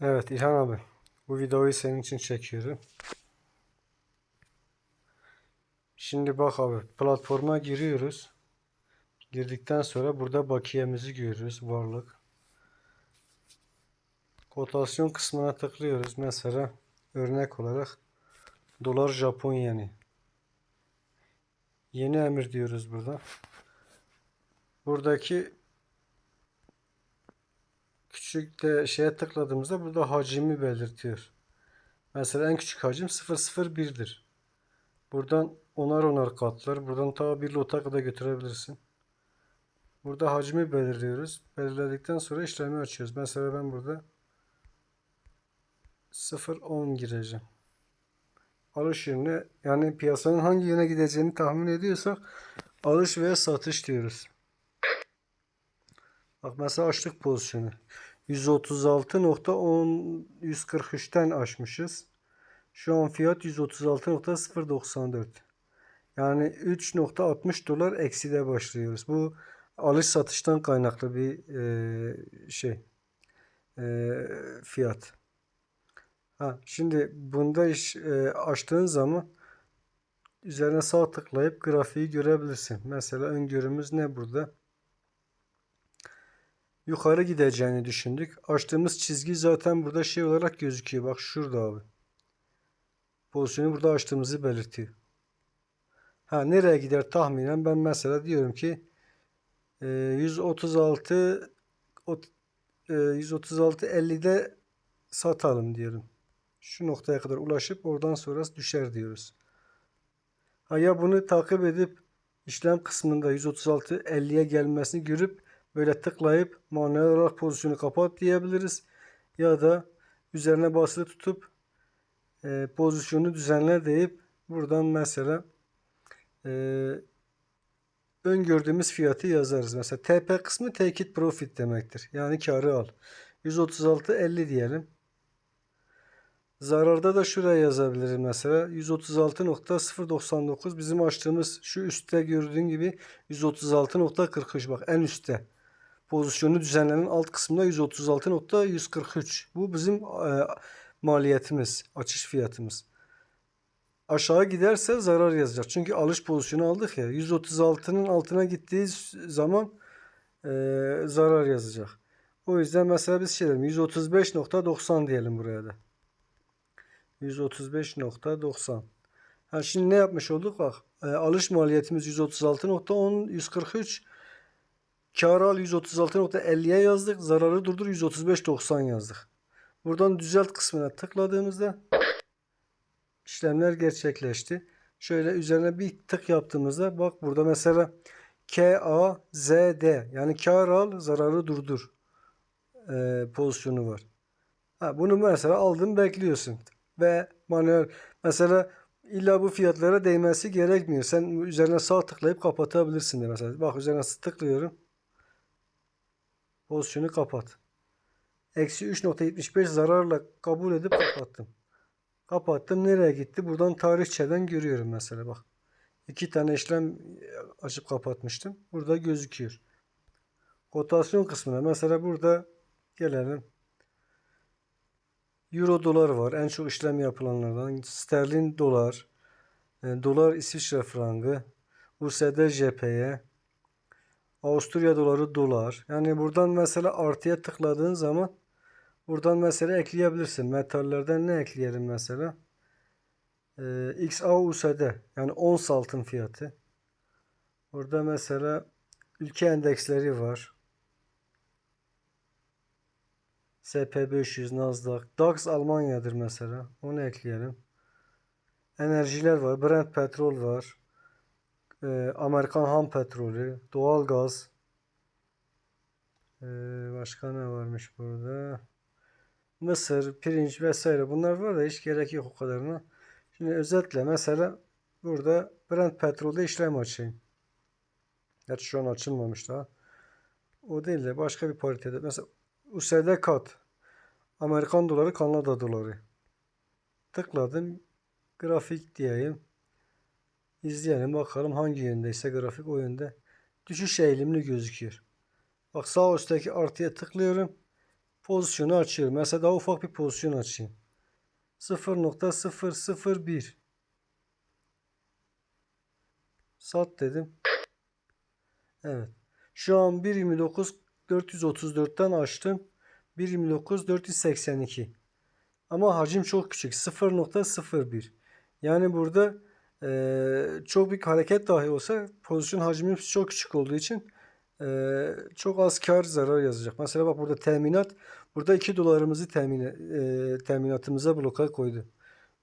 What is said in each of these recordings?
Evet İlhan abi. Bu videoyu senin için çekiyorum. Şimdi bak abi platforma giriyoruz. Girdikten sonra burada bakiyemizi görüyoruz. Varlık. Kotasyon kısmına tıklıyoruz. Mesela örnek olarak dolar Japon yeni. Yeni emir diyoruz burada. Buradaki küçük de şeye tıkladığımızda burada hacmi belirtiyor. Mesela en küçük hacim 001'dir. Buradan onar onar katlar. Buradan ta bir lota kadar götürebilirsin. Burada hacmi belirliyoruz. Belirledikten sonra işlemi açıyoruz. Mesela ben burada 0.10 gireceğim. Alış yönüne yani piyasanın hangi yöne gideceğini tahmin ediyorsak alış veya satış diyoruz. Bak mesela açtık pozisyonu. 136.10 143'ten aşmışız. Şu an fiyat 136.094. Yani 3.60 dolar ekside başlıyoruz. Bu alış satıştan kaynaklı bir e, şey e, fiyat. Ha, şimdi bunda iş e, açtığın zaman üzerine sağ tıklayıp grafiği görebilirsin. Mesela öngörümüz ne burada? Yukarı gideceğini düşündük. Açtığımız çizgi zaten burada şey olarak gözüküyor. Bak şurada abi. Pozisyonu burada açtığımızı belirtiyor. Ha nereye gider tahminen ben mesela diyorum ki e, 136 ot- e, 136 50'de satalım diyorum. Şu noktaya kadar ulaşıp oradan sonra düşer diyoruz. Ha ya bunu takip edip işlem kısmında 136 50'ye gelmesini görüp böyle tıklayıp manuel olarak pozisyonu kapat diyebiliriz. Ya da üzerine basılı tutup e, pozisyonu düzenle deyip buradan mesela e, öngördüğümüz fiyatı yazarız. Mesela TP kısmı take it profit demektir. Yani karı al. 136.50 diyelim. Zararda da şuraya yazabilirim mesela. 136.099 bizim açtığımız şu üstte gördüğün gibi 136.43 bak en üstte. Pozisyonu düzenlenen alt kısmında 136.143. Bu bizim e, maliyetimiz, açış fiyatımız. Aşağı giderse zarar yazacak. Çünkü alış pozisyonu aldık ya. 136'nın altına gittiği zaman e, zarar yazacak. O yüzden mesela biz şey diyelim 135.90 diyelim buraya da. 135.90. Ha şimdi ne yapmış olduk bak. E, alış maliyetimiz 136.10 143. Kar al 136.50'ye yazdık. Zararı durdur 135.90 yazdık. Buradan düzelt kısmına tıkladığımızda işlemler gerçekleşti. Şöyle üzerine bir tık yaptığımızda bak burada mesela K A Z D yani kar al zararı durdur e, pozisyonu var. Ha, bunu mesela aldın bekliyorsun ve manuel mesela illa bu fiyatlara değmesi gerekmiyor. Sen üzerine sağ tıklayıp kapatabilirsin de mesela. Bak üzerine tıklıyorum. Pozisyonu kapat. Eksi 3.75 zararla kabul edip kapattım. Kapattım. Nereye gitti? Buradan tarihçeden görüyorum mesela bak. İki tane işlem açıp kapatmıştım. Burada gözüküyor. Kotasyon kısmına mesela burada gelelim. Euro dolar var. En çok işlem yapılanlardan. Sterlin dolar. e, dolar İsviçre frangı. USD JP'ye. Avusturya doları dolar. Yani buradan mesela artıya tıkladığın zaman buradan mesela ekleyebilirsin. Metallerden ne ekleyelim mesela? Ee, XAUSD yani ons altın fiyatı. Burada mesela ülke endeksleri var. SP500, Nasdaq, DAX Almanya'dır mesela. Onu ekleyelim. Enerjiler var. Brent petrol var. Ee, Amerikan ham petrolü, doğal gaz. Ee, başka ne varmış burada? Mısır, pirinç vesaire bunlar var da hiç gerek yok o kadarına. Şimdi özetle mesela burada Brent petrolde işlem açayım. Gerçi şu an açılmamış daha. O değil de başka bir paritede. Mesela USD kat. Amerikan doları, Kanada doları. Tıkladım. Grafik diyeyim. İzleyelim bakalım hangi yöndeyse grafik o yönde. Düşüş eğilimli gözüküyor. Bak sağ üstteki artıya tıklıyorum. Pozisyonu açıyorum. Mesela daha ufak bir pozisyon açayım. 0.001 Sat dedim. Evet. Şu an 1.29 434'ten açtım. 1.29 482. Ama hacim çok küçük. 0.01. Yani burada eee, çok büyük hareket dahi olsa pozisyon hacmimiz çok küçük olduğu için eee, çok az kar zarar yazacak. Mesela bak burada teminat. Burada 2 dolarımızı temin, eee, teminatımıza bloka koydu.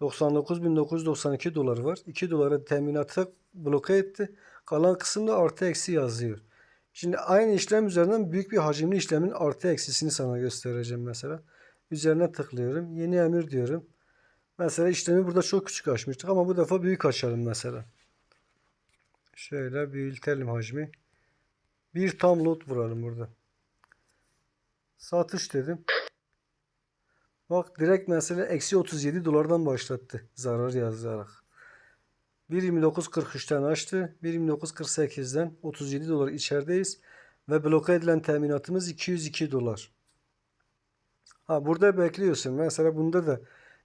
99.992 dolar var. 2 dolara teminata bloke etti. Kalan kısımda artı eksi yazıyor. Şimdi aynı işlem üzerinden büyük bir hacimli işlemin artı eksisini sana göstereceğim mesela. Üzerine tıklıyorum. Yeni emir diyorum. Mesela işlemi burada çok küçük açmıştık ama bu defa büyük açalım mesela. Şöyle büyütelim hacmi. Bir tam lot vuralım burada. Satış dedim. Bak direkt mesela eksi 37 dolardan başlattı zarar yazarak. 1.29.43'ten açtı. 1.29.48'den 37 dolar içerideyiz. Ve bloke edilen teminatımız 202 dolar. Ha burada bekliyorsun. Mesela bunda da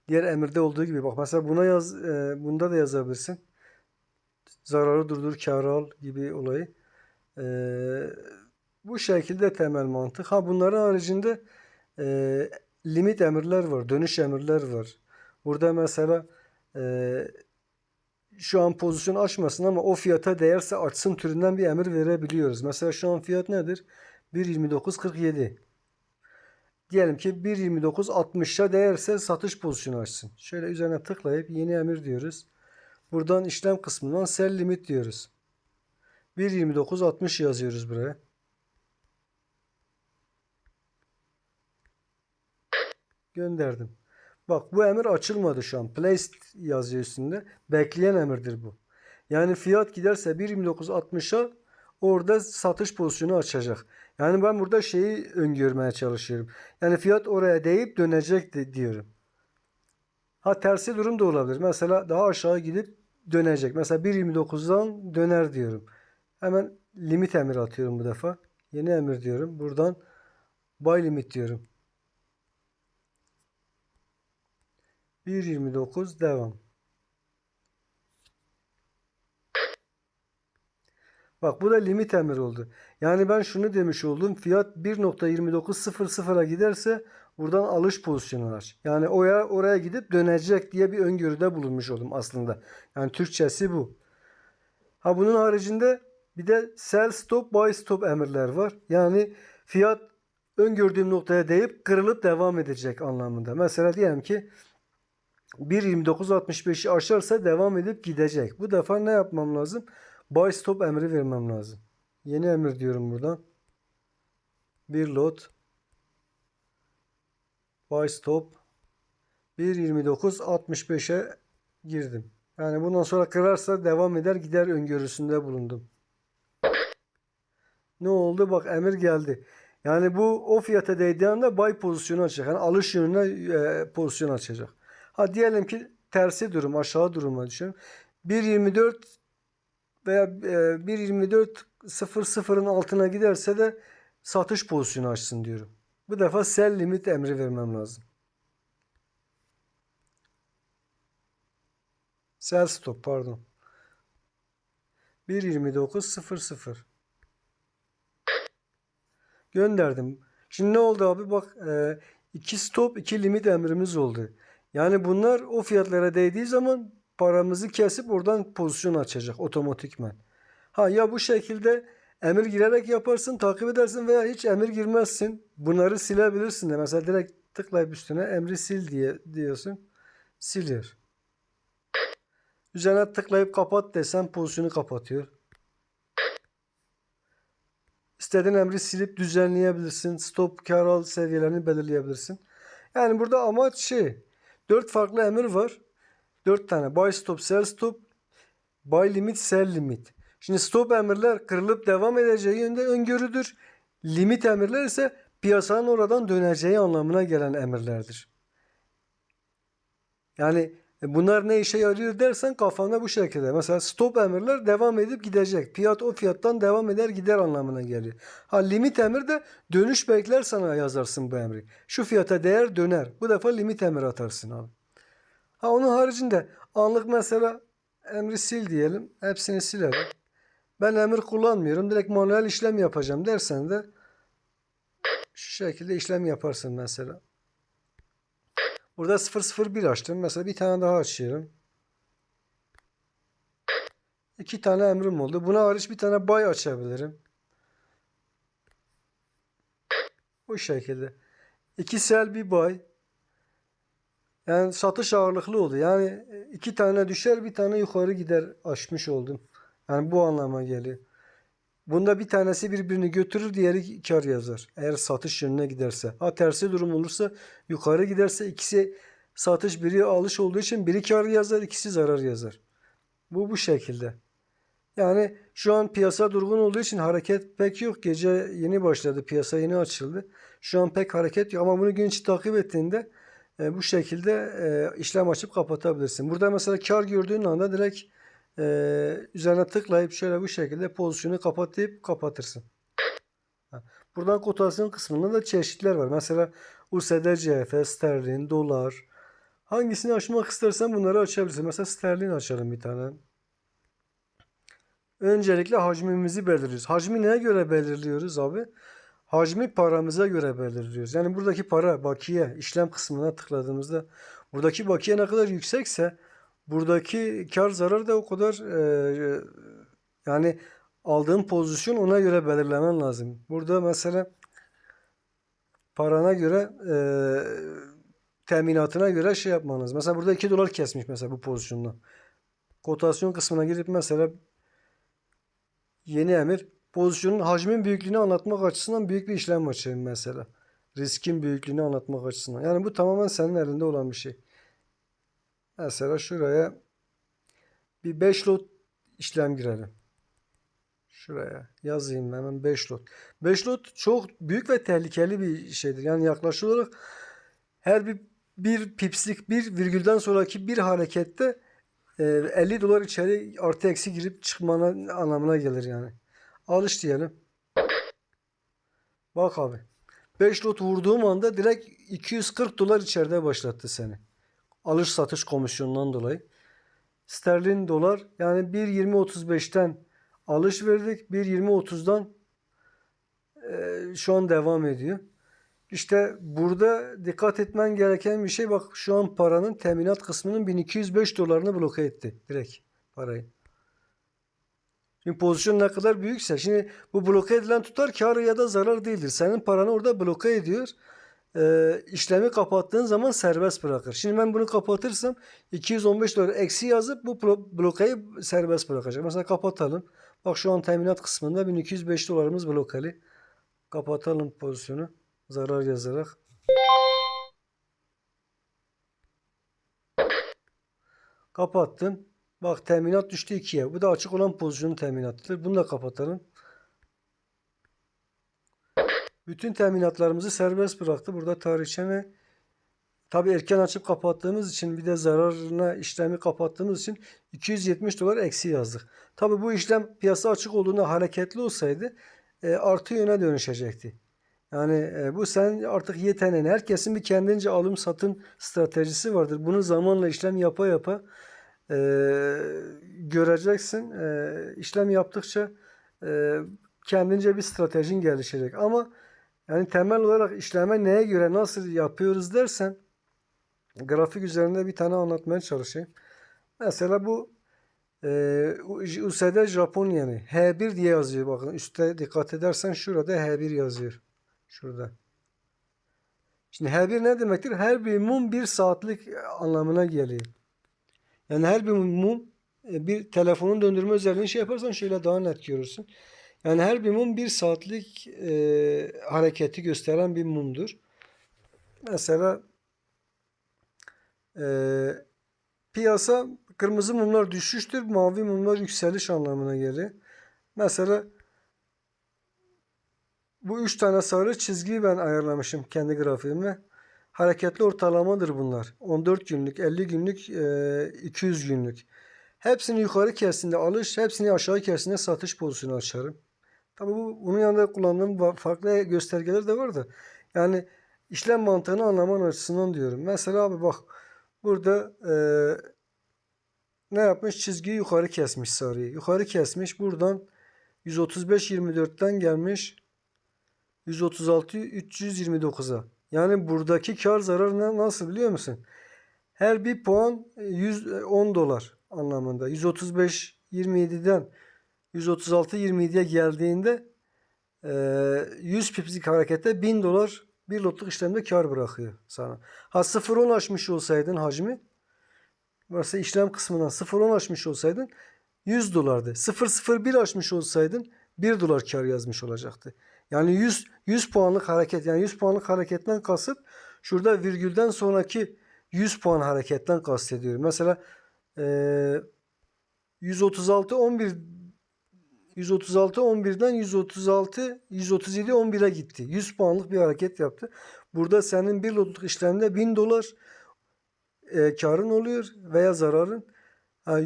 diğer emirde olduğu gibi bak mesela buna yaz e, bunda da yazabilirsin. Zararı durdur, kârı al gibi olayı. E, bu şekilde temel mantık. Ha bunların haricinde e, limit emirler var, dönüş emirler var. Burada mesela e, şu an pozisyon açmasın ama o fiyata değerse açsın türünden bir emir verebiliyoruz. Mesela şu an fiyat nedir? 1.29.47. Diyelim ki 1.29.60'a değerse satış pozisyonu açsın. Şöyle üzerine tıklayıp yeni emir diyoruz. Buradan işlem kısmından sell limit diyoruz. 1.29.60 yazıyoruz buraya. Gönderdim. Bak bu emir açılmadı şu an. Placed yazıyor üstünde. Bekleyen emirdir bu. Yani fiyat giderse 1.29.60'a orada satış pozisyonu açacak. Yani ben burada şeyi öngörmeye çalışıyorum. Yani fiyat oraya değip dönecek diyorum. Ha tersi durum da olabilir. Mesela daha aşağı gidip dönecek. Mesela 1.29'dan döner diyorum. Hemen limit emir atıyorum bu defa. Yeni emir diyorum. Buradan buy limit diyorum. 1.29 devam. Bak bu da limit emir oldu. Yani ben şunu demiş oldum. Fiyat 1.2900'a giderse buradan alış pozisyonu aç. Yani oraya, oraya gidip dönecek diye bir öngörüde bulunmuş oldum aslında. Yani Türkçesi bu. Ha bunun haricinde bir de sell stop buy stop emirler var. Yani fiyat öngördüğüm noktaya değip kırılıp devam edecek anlamında. Mesela diyelim ki 1.29.65'i aşarsa devam edip gidecek. Bu defa ne yapmam lazım? Buy stop emri vermem lazım. Yeni emir diyorum buradan. Bir lot. Buy stop. 1.29.65'e girdim. Yani bundan sonra kırarsa devam eder gider öngörüsünde bulundum. Ne oldu? Bak emir geldi. Yani bu o fiyata değdiği anda buy pozisyonu açacak. Yani alış yönüne e, pozisyon açacak. Ha diyelim ki tersi durum aşağı duruma düşelim. 1.24 veya e, 1.24.00'ın altına giderse de satış pozisyonu açsın diyorum. Bu defa sell limit emri vermem lazım. Sell stop pardon. 1.29.00 Gönderdim. Şimdi ne oldu abi? Bak e, iki stop iki limit emrimiz oldu. Yani bunlar o fiyatlara değdiği zaman paramızı kesip oradan pozisyon açacak otomatikman. Ha ya bu şekilde emir girerek yaparsın, takip edersin veya hiç emir girmezsin. Bunları silebilirsin de. Mesela direkt tıklayıp üstüne emri sil diye diyorsun. Siliyor. Üzerine tıklayıp kapat desen pozisyonu kapatıyor. İstediğin emri silip düzenleyebilirsin. Stop kar al seviyelerini belirleyebilirsin. Yani burada amaç şey. Dört farklı emir var. Dört tane. Buy stop, sell stop, buy limit, sell limit. Şimdi stop emirler kırılıp devam edeceği yönde öngörüdür. Limit emirler ise piyasanın oradan döneceği anlamına gelen emirlerdir. Yani E bunlar ne işe yarıyor dersen kafanda bu şekilde. Mesela stop emirler devam edip gidecek. Fiyat o fiyattan devam eder gider anlamına geliyor. Ha limit emir de dönüş bekler sana yazarsın bu emri. Şu fiyata değer döner. Bu defa limit emir atarsın abi. Ha onun haricinde anlık mesela emri sil diyelim. Hepsini silerim. Ben emir kullanmıyorum. Direkt manuel işlem yapacağım dersen de şu şekilde işlem yaparsın mesela. Burada 001 açtım. Mesela bir tane daha açıyorum. İki tane emrim oldu. Buna hariç bir tane buy açabilirim. Bu şekilde. İki sell bir buy. Yani satış ağırlıklı oldu. Yani iki tane düşer bir tane yukarı gider açmış oldum. Yani bu anlama geliyor. Bunda bir tanesi birbirini götürür, diğeri kar yazar. Eğer satış yönüne giderse. Ha tersi durum olursa yukarı giderse ikisi satış biri alış olduğu için biri kar yazar, ikisi zarar yazar. Bu bu şekilde. Yani şu an piyasa durgun olduğu için hareket pek yok. Gece yeni başladı, piyasa yeni açıldı. Şu an pek hareket yok ama bunu gün içi takip ettiğinde e, bu şekilde e, işlem açıp kapatabilirsin. Burada mesela kar gördüğün anda direkt e, üzerine tıklayıp şöyle bu şekilde pozisyonu kapat deyip kapatırsın. Buradan kotasyon kısmında da çeşitler var. Mesela USD, CF, sterlin, dolar. Hangisini açmak istersen bunları açabilirsin. Mesela sterlin açalım bir tane. Öncelikle hacmimizi belirliyoruz. Hacmi neye göre belirliyoruz abi? Hacmi paramıza göre belirliyoruz. Yani buradaki para, bakiye, işlem kısmına tıkladığımızda buradaki bakiye ne kadar yüksekse buradaki kar zarar da o kadar e, yani aldığın pozisyon ona göre belirlemen lazım. Burada mesela parana göre e, teminatına göre şey yapmanız. Mesela burada 2 dolar kesmiş mesela bu pozisyonda. Kotasyon kısmına girip mesela yeni emir pozisyonun hacmin büyüklüğünü anlatmak açısından büyük bir işlem açayım mesela. Riskin büyüklüğünü anlatmak açısından. Yani bu tamamen senin elinde olan bir şey. Mesela şuraya bir 5 lot işlem girelim. Şuraya yazayım hemen 5 lot. 5 lot çok büyük ve tehlikeli bir şeydir. Yani yaklaşık olarak her bir bir pipslik bir virgülden sonraki bir harekette e, 50 dolar içeri artı eksi girip çıkmana anlamına gelir yani. Alış diyelim. Bak abi. 5 lot vurduğum anda direkt 240 dolar içeride başlattı seni. Alış satış komisyonundan dolayı. Sterlin dolar yani 1.20.35'ten alış verdik. 1.20.30'dan e, şu an devam ediyor. İşte burada dikkat etmen gereken bir şey bak şu an paranın teminat kısmının 1205 dolarını bloke etti direkt parayı. Şimdi pozisyon ne kadar büyükse şimdi bu bloke edilen tutar kar ya da zarar değildir. Senin paranı orada bloke ediyor. Ee, işlemi kapattığın zaman serbest bırakır. Şimdi ben bunu kapatırsam 215 dolar eksi yazıp bu blokayı serbest bırakacak. Mesela kapatalım. Bak şu an teminat kısmında 1205 dolarımız blokeli. Kapatalım pozisyonu zarar yazarak. Kapattım. Bak teminat düştü 2'ye. Bu da açık olan pozisyonun teminatıdır. Bunu da kapatalım. Bütün teminatlarımızı serbest bıraktı. Burada tarihçeme tabi erken açıp kapattığımız için bir de zararına işlemi kapattığımız için 270 dolar eksi yazdık. Tabi bu işlem piyasa açık olduğunda hareketli olsaydı e, artı yöne dönüşecekti. Yani e, bu sen artık yeteneğin. Herkesin bir kendince alım satım stratejisi vardır. Bunu zamanla işlem yapa yapa e, göreceksin. E, işlem yaptıkça e, kendince bir stratejin gelişecek. Ama yani temel olarak işleme neye göre nasıl yapıyoruz dersen grafik üzerinde bir tane anlatmaya çalışayım. Mesela bu e, USD Japon yani H1 diye yazıyor. Bakın üstte dikkat edersen şurada H1 yazıyor. Şurada. Şimdi her bir ne demektir? Her bir mum bir saatlik anlamına geliyor. Yani her bir mum e, bir telefonun döndürme özelliğini şey yaparsan şöyle daha net görürsün. Yani her bir mum bir saatlik e, hareketi gösteren bir mumdur. Mesela e, piyasa kırmızı mumlar düşüştür, mavi mumlar yükseliş anlamına gelir. Mesela bu üç tane sarı çizgiyi ben ayarlamışım kendi grafiğime. Hareketli ortalamadır bunlar. 14 günlük, 50 günlük, e, 200 günlük. Hepsini yukarı kesinde alış, hepsini aşağı kesinde satış pozisyonu açarım. Tabii bu bunun yanında kullandığım farklı göstergeler de var da. Yani işlem mantığını anlaman açısından diyorum. Mesela abi bak burada e, ne yapmış? Çizgiyi yukarı kesmiş sarıyı. Yukarı kesmiş. Buradan 135-24'ten gelmiş 136 329'a. Yani buradaki kar zarar ne- nasıl biliyor musun? Her bir puan e, 110 dolar anlamında. 135 27'den 136 27'ye geldiğinde e, 100 pipslik harekette 1000 dolar bir lotluk işlemde kar bırakıyor sana. Ha 0.10 açmış olsaydın hacmi varsa işlem kısmından 0.10 açmış olsaydın 100 dolardı. 0.01 açmış olsaydın 1 dolar kar yazmış olacaktı. Yani 100 100 puanlık hareket yani 100 puanlık hareketten kasıt şurada virgülden sonraki 100 puan hareketten kastediyorum. Mesela eee 136 11 136 11'den 136 137 11'e gitti. 100 puanlık bir hareket yaptı. Burada senin bir lotluk işlemde 1000 dolar e, karın oluyor veya zararın. Ha, e,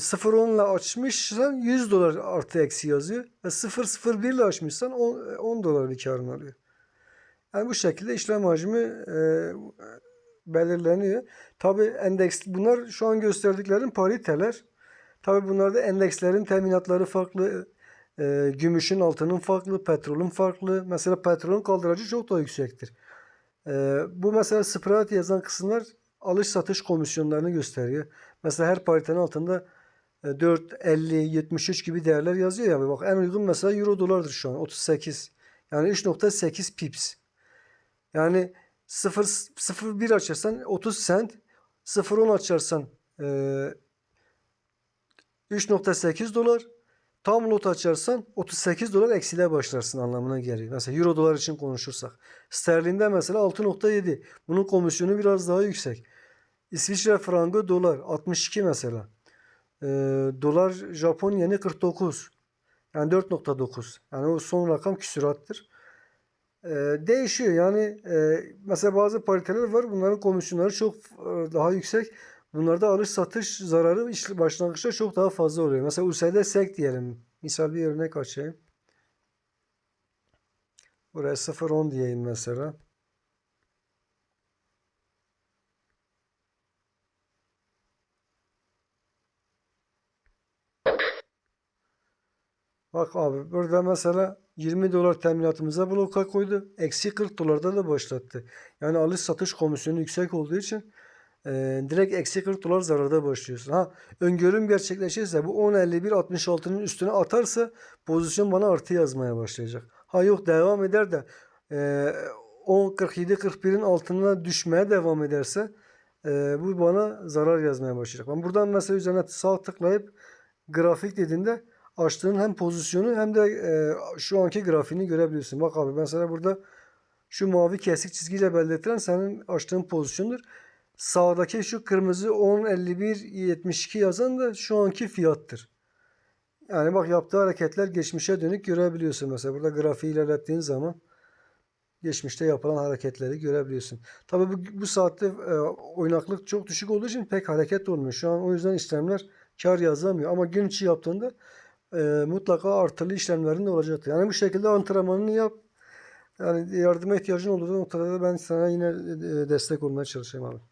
0.10 ile açmışsan 100 dolar artı eksi yazıyor. Ve 0.01 ile açmışsan 10, 10 dolar bir karın oluyor. Yani bu şekilde işlem hacmi e, belirleniyor. Tabi endeks bunlar şu an gösterdiklerim pariteler. Tabi bunlarda endekslerin teminatları farklı. E, gümüşün altının farklı, petrolün farklı. Mesela petrolün kaldıracı çok daha yüksektir. E, bu mesela spread yazan kısımlar alış satış komisyonlarını gösteriyor. Mesela her paritenin altında e, 4, 50, 73 gibi değerler yazıyor ya. Bak en uygun mesela euro dolardır şu an 38. Yani 3.8 pips. Yani 0 0.1 açarsan 30 cent, 0.10 açarsan e, 3.8 dolar, tam lot açarsan 38 dolar eksiyle başlarsın anlamına geliyor. Mesela euro dolar için konuşursak. Sterlinde mesela 6.7. Bunun komisyonu biraz daha yüksek. İsviçre frangı dolar 62 mesela. E, dolar Japon yeni 49. Yani 4.9. Yani o son rakam küsurattır. Ee, değişiyor yani e, mesela bazı pariteler var bunların komisyonları çok e, daha yüksek. Bunlarda alış satış zararı başlangıçta çok daha fazla oluyor. Mesela USD SEK diyelim. Misal bir örnek açayım. Buraya 0.10 diyeyim mesela. Bak abi burada mesela 20 dolar teminatımıza bloka koydu. Eksi 40 dolarda da başlattı. Yani alış satış komisyonu yüksek olduğu için e, direkt eksi 40 dolar zararda başlıyorsun. Ha öngörüm gerçekleşirse bu 10.51 66'nın üstüne atarsa pozisyon bana artı yazmaya başlayacak. Ha yok devam eder de e, 10 47 41'in altına düşmeye devam ederse e, bu bana zarar yazmaya başlayacak. Ben buradan mesela üzerine sağ tıklayıp grafik dediğinde açtığın hem pozisyonu hem de e, şu anki grafiğini görebiliyorsun. Bak abi mesela burada şu mavi kesik çizgiyle belirtilen senin açtığın pozisyondur. Sağdaki şu kırmızı 10 51 72 yazan da şu anki fiyattır. Yani bak yaptığı hareketler geçmişe dönük görebiliyorsun. Mesela burada grafiği ilerlettiğin zaman geçmişte yapılan hareketleri görebiliyorsun. Tabii bu, bu saatte e, oynaklık çok düşük olduğu için pek hareket olmuyor. Şu an o yüzden işlemler kar yazamıyor. Ama gün içi yaptığında e, mutlaka artılı işlemlerin de olacaktır. Yani bu şekilde antrenmanını yap. Yani yardıma ihtiyacın olduğu noktada da ben sana yine e, destek olmaya çalışayım abi.